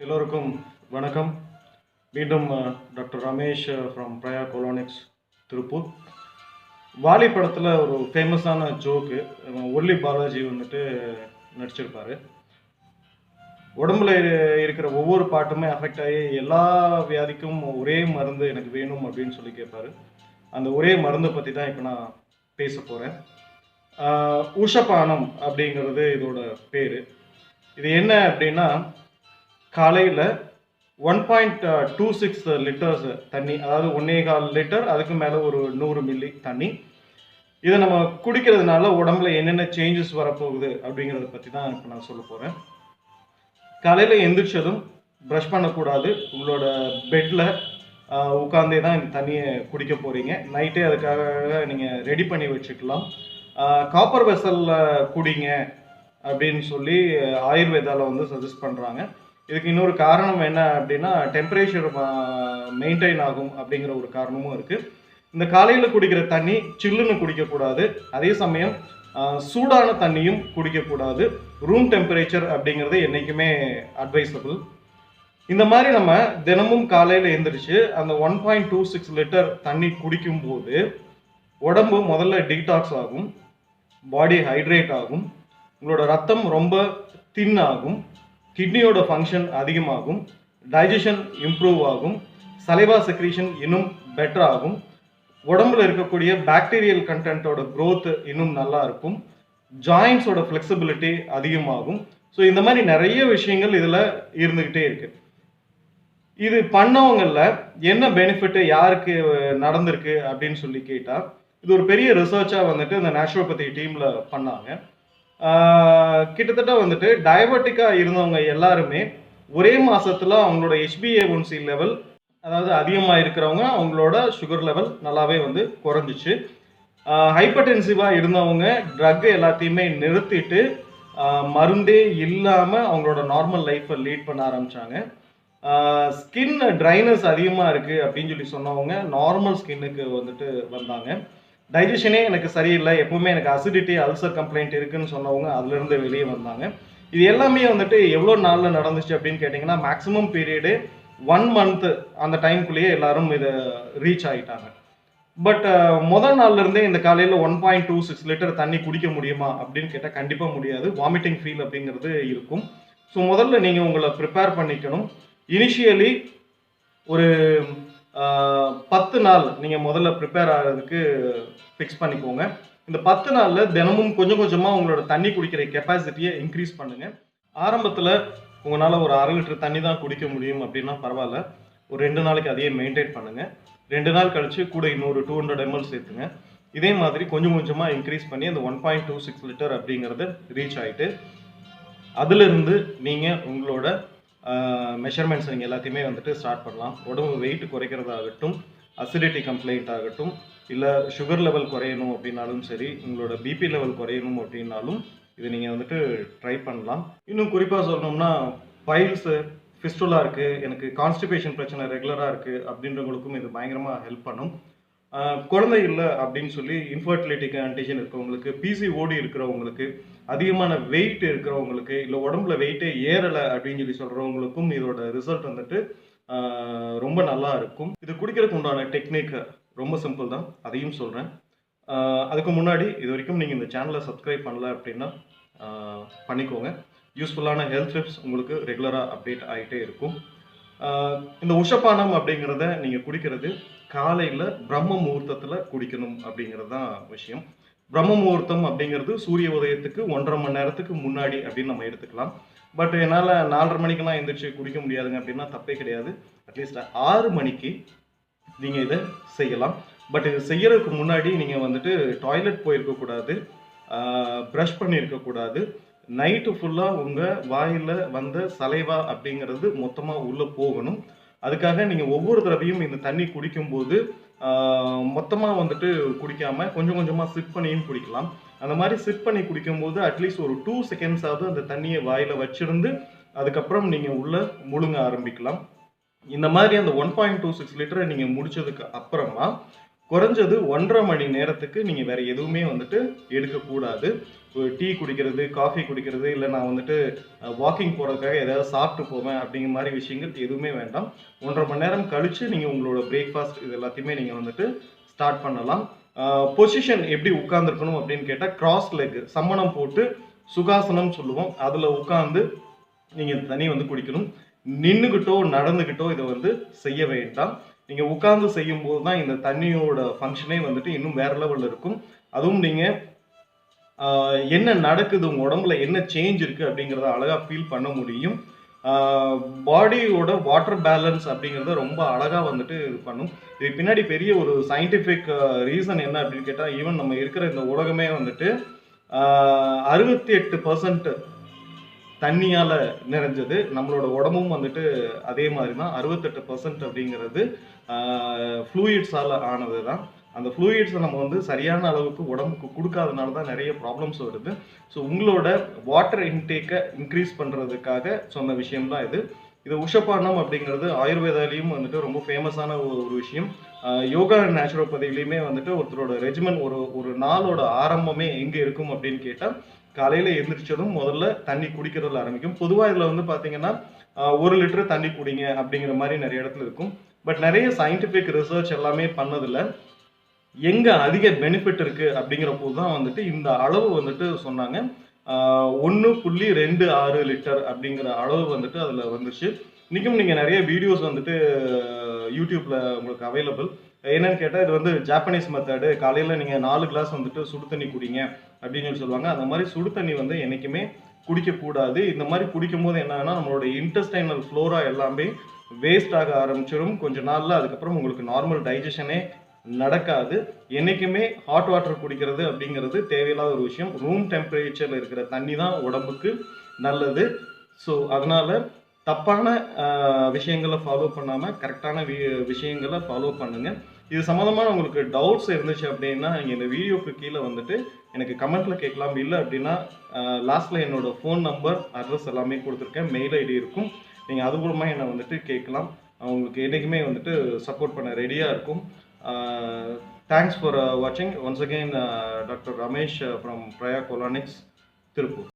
எல்லோருக்கும் வணக்கம். மீண்டும் doctor Ramesh from Praya colonics Tiruppur. Vaali படத்தில் ஒரு ஃபேமஸான ஜோக்கு ஒல்லி பாலாஜி வந்துட்டு நடிச்சிருப்பார். உடம்புல இருக்கிற ஒவ்வொரு பாட்டுமே அஃபெக்ட் ஆகி எல்லா வியாதிக்கும் ஒரே மருந்து எனக்கு வேணும் அப்படின்னு சொல்லி கேட்பாரு அந்த ஒரே மருந்தை பற்றி தான் இப்போ நான் பேச போகிறேன் உஷபானம் அப்படிங்கிறது இதோட பேர். இது என்ன அப்படின்னா காலையில் one point two six litres தண்ணி அதாவது ஒன்னே கால் லிட்டர் அதுக்கு மேலே ஒரு நூறு மில்லி தண்ணி. இதை நம்ம குடிக்கிறதுனால உடம்புல என்னென்ன சேஞ்சஸ் வரப்போகுது அப்படிங்கிறத பற்றி தான் இப்போ நான் சொல்ல போகிறேன் காலையில் எந்திரிச்சதும் ப்ரஷ் பண்ணக்கூடாது. உங்களோட பெட்டில் உட்காந்தே தான் இந்த தண்ணியை குடிக்க போகிறீங்க நைட்டே அதுக்காக நீங்கள் ரெடி பண்ணி வச்சுக்கலாம். காப்பர் வெசலில் குடிங்க அப்படின்னு சொல்லி ஆயுர்வேதாவில் வந்து சஜஸ்ட் பண்ணுறாங்க இதுக்கு இன்னொரு காரணம் என்ன அப்படின்னா டெம்பரேச்சர் மெயின்டைன் ஆகும் அப்படிங்கிற ஒரு காரணமும் இருக்குது இந்த காலையில் குடிக்கிற தண்ணி சில்லுன்னு குடிக்கக்கூடாது. அதே சமயம் சூடான தண்ணியும் குடிக்கக்கூடாது. ரூம் டெம்பரேச்சர் அப்படிங்கிறது என்றைக்குமே அட்வைசபிள் இந்த மாதிரி நம்ம தினமும் காலையில் எழுந்திரிச்சு அந்த one point two six litre தண்ணி குடிக்கும்போது உடம்பு முதல்ல டீடாக்ஸ் ஆகும். பாடி ஹைட்ரேட் ஆகும். உங்களோட ரத்தம் ரொம்ப தின் ஆகும். கிட்னியோட ஃபங்க்ஷன் அதிகமாகும் டைஜஷன் இம்ப்ரூவ் ஆகும் சலைவா செக்ரீஷன் இன்னும் பெட்டர் ஆகும் உடம்புல இருக்கக்கூடிய பாக்டீரியல் கண்டென்ட்டோட க்ரோத் இன்னும் நல்லா இருக்கும் ஜாயின்ஸோட ஃப்ளெக்சிபிலிட்டி அதிகமாகும். ஸோ இந்த மாதிரி நிறைய விஷயங்கள் இதில் இருந்துக்கிட்டே இருக்கு. இது பண்ணவங்களில் என்ன பெனிஃபிட்டு யாருக்கு நடந்திருக்கு அப்படின்னு சொல்லி கேட்டால் இது ஒரு பெரிய ரிசர்ச்சாக வந்துட்டு இந்த நேச்சுரோபதி டீமில் பண்ணாங்க. கிட்டத்தட்ட வந்துட்டு டயபெட்டிக்காக இருந்தவங்க எல்லாருமே ஒரே மாதத்தில் அவங்களோட ஹெச்பிஏ லெவல் அதாவது அதிகமாக இருக்கிறவங்க அவங்களோட சுகர் லெவல் நல்லாவே வந்து குறைஞ்சிச்சு. ஹைப்பர்டென்சிவாக இருந்தவங்க ட்ரக் எல்லாத்தையுமே நிறுத்திட்டு மருந்தே இல்லாமல் அவங்களோட நார்மல் லைஃப்பை லீட் பண்ண ஆரம்பித்தாங்க ஸ்கின் ட்ரைனஸ் அதிகமாக இருக்குது அப்படின்னு சொல்லி சொன்னவங்க நார்மல் ஸ்கின்னுக்கு வந்துட்டு வந்தாங்க. டைஜஷனே எனக்கு சரியில்லை. எப்பவுமே எனக்கு அசிடிட்டி அல்சர் கம்ப்ளைண்ட் இருக்குன்னு சொன்னவங்க அதுலேருந்து வெளியே வந்தாங்க. இது எல்லாமே வந்துட்டு எவ்வளோ நாளில் நடந்துச்சு அப்படின்னு கேட்டிங்கன்னா மேக்ஸிமம் பீரியடு ஒன் மந்த்து அந்த டைம்குள்ளேயே எல்லாரும் இதை ரீச் ஆகிட்டாங்க பட் முதல் நாள்லேருந்தே இந்த காலையில் one point two six litre தண்ணி குடிக்க முடியுமா அப்படின்னு கேட்டால் கண்டிப்பாக முடியாது. வாமிட்டிங் ஃபீல் அப்படிங்கிறது இருக்கும். ஸோ முதல்ல நீங்கள் உங்களை ப்ரிப்பேர் பண்ணிக்கணும். இனிஷியலி ஒரு பத்து நாள் நீங்கள் முதல்ல ப்ரிப்பேர் ஆகிறதுக்கு ஃபிக்ஸ் பண்ணிக்கோங்க. இந்த பத்து நாளில் தினமும் கொஞ்சம் கொஞ்சமாக உங்களோட தண்ணி குடிக்கிற கெப்பாசிட்டியை இன்க்ரீஸ் பண்ணுங்கள் ஆரம்பத்தில் உங்களால் ஒரு அரை லிட்டர் தண்ணி தான் குடிக்க முடியும் அப்படின்னா பரவாயில்ல. ஒரு ரெண்டு நாளைக்கு அதையே மெயின்டைன் பண்ணுங்கள் ரெண்டு நாள் கழித்து கூட இன்னொரு டூ ஹண்ட்ரட் எம்எல் சேர்த்துங்க. இதே மாதிரி கொஞ்சம் கொஞ்சமாக இன்க்ரீஸ் பண்ணி அந்த one point two six litre அப்படிங்கிறது ரீச் ஆகிட்டு அதிலிருந்து நீங்கள் உங்களோட மெஷர்மெண்ட்ஸ் நீங்கள் எல்லாத்தையுமே வந்துட்டு ஸ்டார்ட் பண்ணலாம். உடம்பு வெயிட் குறைக்கிறதாகட்டும் அசிடிட்டி கம்ப்ளைண்ட் ஆகட்டும் இல்லை சுகர் லெவல் குறையணும் அப்படின்னாலும் சரி உங்களோட பிபி லெவல் குறையணும் அப்படின்னாலும் இதை நீங்கள் வந்துட்டு ட்ரை பண்ணலாம். இன்னும் குறிப்பாக சொல்லணும்னா பைல்ஸு ஃபிஸ்டுலா இருக்குது எனக்கு கான்ஸ்டிபேஷன் பிரச்சனை ரெகுலராக இருக்குது அப்படின்றவங்களுக்கும் இது பயங்கரமாக ஹெல்ப் பண்ணும். குழந்தை இல்லை அப்படின்னு சொல்லி இன்ஃபர்டிலிட்டி கண்டிஷன் இருக்கிறவங்களுக்கு பிசிஓடி இருக்கிறவங்களுக்கு அதிகமான வெயிட் இருக்கிறவங்களுக்கு இல்லை உடம்புல வெயிட்டே ஏறலை அப்படின்னு சொல்லி சொல்கிறவங்களுக்கும் இதோட ரிசல்ட் வந்துட்டு ரொம்ப நல்லா இருக்கும். இது குடிக்கிறதுக்கு உண்டான டெக்னிக் ரொம்ப சிம்பிள் தான். அதையும் சொல்கிறேன் அதுக்கு முன்னாடி இது வரைக்கும் நீங்கள் இந்த சேனலை சப்ஸ்கிரைப் பண்ணல அப்படின்னா பண்ணிக்கோங்க. யூஸ்ஃபுல்லான ஹெல்த் டிப்ஸ் உங்களுக்கு ரெகுலராக அப்டேட் ஆகிட்டே இருக்கும். இந்த உஷப்பானம் அப்படிங்கிறத நீங்கள் குடிக்கிறது காலையில் பிரம்ம முகூர்த்தத்தில் குடிக்கணும் அப்படிங்கிறது தான் விஷயம். பிரம்ம முகூர்த்தம் அப்படிங்கிறது சூரிய உதயத்துக்கு ஒன்றரை மணி நேரத்துக்கு முன்னாடி அப்படின்னு நம்ம எடுத்துக்கலாம். பட் என்னால் நாலரை மணிக்கெல்லாம் எந்திரிச்சு குடிக்க முடியாதுங்க அப்படின்னா தப்பே கிடையாது. அட்லீஸ்ட் ஆறு மணிக்கு நீங்கள் இதை செய்யலாம். பட் இது செய்யறதுக்கு முன்னாடி நீங்கள் வந்துட்டு டாய்லெட் போயிருக்கக்கூடாது ப்ரஷ் பண்ணியிருக்கக்கூடாது நைட்டு ஃபுல்லாக உங்கள் வாயில் வந்த சலைவா அப்படிங்கிறது மொத்தமாக உள்ளே போகணும். அதுக்காக நீங்கள் ஒவ்வொரு தடவையும் இந்த தண்ணி குடிக்கும்போது மொத்தமாக வந்துட்டு குடிக்காமல் கொஞ்சம் கொஞ்சமாக சிப் பண்ணியும் குடிக்கலாம். அந்த மாதிரி சிப் பண்ணி குடிக்கும்போது அட்லீஸ்ட் ஒரு டூ செகண்ட்ஸாவது அந்த தண்ணியை வாயில் வச்சிருந்து அதுக்கப்புறம் நீங்கள் உள்ள முழுங்க ஆரம்பிக்கலாம். இந்த மாதிரி அந்த ஒன் பாயிண்ட் டூ சிக்ஸ் லிட்டரை நீங்கள் முடிச்சதுக்கு அப்புறமா குறைஞ்சது ஒன்றரை மணி நேரத்துக்கு நீங்கள் வேறு எதுவுமே வந்துட்டு எடுக்கக்கூடாது. டீ குடிக்கிறது காஃபி குடிக்கிறது இல்லை நான் வந்துட்டு வாக்கிங் போகிறதுக்காக ஏதாவது சாப்பிட்டு போவேன் அப்படிங்கிற மாதிரி விஷயங்கள் எதுவுமே வேண்டாம். ஒன்றரை மணி நேரம் கழித்து நீங்கள் உங்களோட பிரேக்ஃபாஸ்ட் இது எல்லாத்தையுமே நீங்கள் வந்துட்டு ஸ்டார்ட் பண்ணலாம். பொசிஷன் எப்படி உட்காந்துருக்கணும் அப்படின்னு கேட்டால் கிராஸ் லெக் சம்மணம் போட்டு சுகாசனம் சொல்லுவோம். அதில் உட்காந்து நீங்கள் தண்ணி வந்து குடிக்கணும். நின்றுக்கிட்டோ நடந்துக்கிட்டோ இதை வந்து செய்ய வேண்டாம். நீங்கள் உட்கார்ந்து செய்யும்போது தான் இந்த தண்ணியோட ஃபங்க்ஷனே வந்துட்டு இன்னும் வேற லெவலில் இருக்கும். அதுவும் நீங்கள் என்ன நடக்குது உங்கள் உடம்புல என்ன சேஞ்ச் இருக்குது அப்படிங்கிறத அழகாக ஃபீல் பண்ண முடியும். பாடியோட வாட்டர் பேலன்ஸ் அப்படிங்கிறத ரொம்ப அழகாக வந்துட்டு இது பண்ணும். இது பின்னாடி பெரிய ஒரு சயின்டிஃபிக் ரீசன் என்ன அப்படின்னு கேட்டால் ஈவன் நம்ம இருக்கிற இந்த உலகமே வந்துட்டு அறுபத்தி எட்டு பர்சன்ட் தண்ணியால் நிறைஞ்சது. நம்மளோட உடம்பும் வந்துட்டு அதே மாதிரி தான் அறுபத்தெட்டு பர்சன்ட் அப்படிங்கிறது ஃப்ளூயிட்ஸால் ஆனது தான் அந்த ஃப்ளூயிட்ஸை நம்ம வந்து சரியான அளவுக்கு உடம்புக்கு கொடுக்காதனால தான் நிறைய ப்ராப்ளம்ஸ் வருது. ஸோ உங்களோட வாட்டர் இன்டேக்கை இன்க்ரீஸ் பண்ணுறதுக்காக சொன்ன விஷயம்தான் இது. இது உஷப்பானம் அப்படிங்கிறது ஆயுர்வேதாலையும் வந்துட்டு ரொம்ப ஃபேமஸான ஒரு ஒரு விஷயம். யோகா நேச்சுரோபதிலையுமே வந்துட்டு ஒருத்தரோட ரெஜிமெண்ட் ஒரு ஒரு நாளோட ஆரம்பமே எங்கே இருக்கும் அப்படின்னு கேட்டால் காலையில் எழுந்திரிச்சதும் முதல்ல தண்ணி குடிக்கிறதுல ஆரம்பிக்கும். பொதுவாக இதில் வந்து பார்த்தீங்கன்னா ஒரு லிட்டர் தண்ணி குடிங்க அப்படிங்கிற மாதிரி நிறைய இடத்துல இருக்கும். பட் நிறைய சயின்டிஃபிக் ரிசர்ச் எல்லாமே பண்ணதில்ல. எங்கே அதிக பெனிஃபிட் இருக்குது அப்படிங்கிற போது தான் வந்துட்டு இந்த அளவு வந்துட்டு சொன்னாங்க. ஒன்று புள்ளி ரெண்டு ஆறு லிட்டர் அப்படிங்கிற அளவு வந்துட்டு அதில் வந்துச்சு இன்றைக்கும் நீங்கள் நிறைய வீடியோஸ் வந்துட்டு யூடியூப்பில் உங்களுக்கு அவைலபிள் என்னன்னு கேட்டால் இது வந்து ஜாப்பனீஸ் மெத்தடு காலையில் நீங்கள் நாலு கிளாஸ் வந்துட்டு சுடு தண்ணி குடிங்க அப்படின்னு சொல்லி சொல்லுவாங்க. அந்த மாதிரி சுடு தண்ணி வந்து என்றைக்குமே குடிக்கக்கூடாது இந்த மாதிரி குடிக்கும்போது என்னன்னா நம்மளோட இன்டெஸ்டைனல் ஃப்ளோரா எல்லாமே வேஸ்ட் ஆக ஆரம்பிச்சிடும் கொஞ்ச நாளில் அதுக்கப்புறம் உங்களுக்கு நார்மல் டைஜஷனே நடக்காது. என்றைக்குமே ஹாட் வாட்டர் குடிக்கிறது அப்படிங்கிறது தேவையில்லாத ஒரு விஷயம். ரூம் டெம்பரேச்சரில் இருக்கிற தண்ணி தான் உடம்புக்கு நல்லது. ஸோ அதனால் தப்பான விஷயங்களை ஃபாலோ பண்ணாமல் கரெக்டான வி விஷயங்களை ஃபாலோ பண்ணுங்கள் இது சம்மந்தமான உங்களுக்கு டவுட்ஸ் இருந்துச்சு அப்படின்னா நீங்கள் இந்த வீடியோக்கு கீழே வந்துட்டு எனக்கு கமெண்ட்டில் கேட்கலாம். இல்லை அப்படின்னா லாஸ்ட்டில் என்னோட ஃபோன் நம்பர் அட்ரஸ் எல்லாமே கொடுத்துருக்கேன். மெயில் ஐடி இருக்கும். நீங்கள் அது மூலமாக என்னை வந்துட்டு கேட்கலாம். உங்களுக்கு என்றைக்குமே வந்துட்டு சப்போர்ட் பண்ண ரெடியாக இருக்கும். தேங்க்ஸ் ஃபார் வாட்சிங் once again doctor Ramesh from Praya colonics Tiruppur.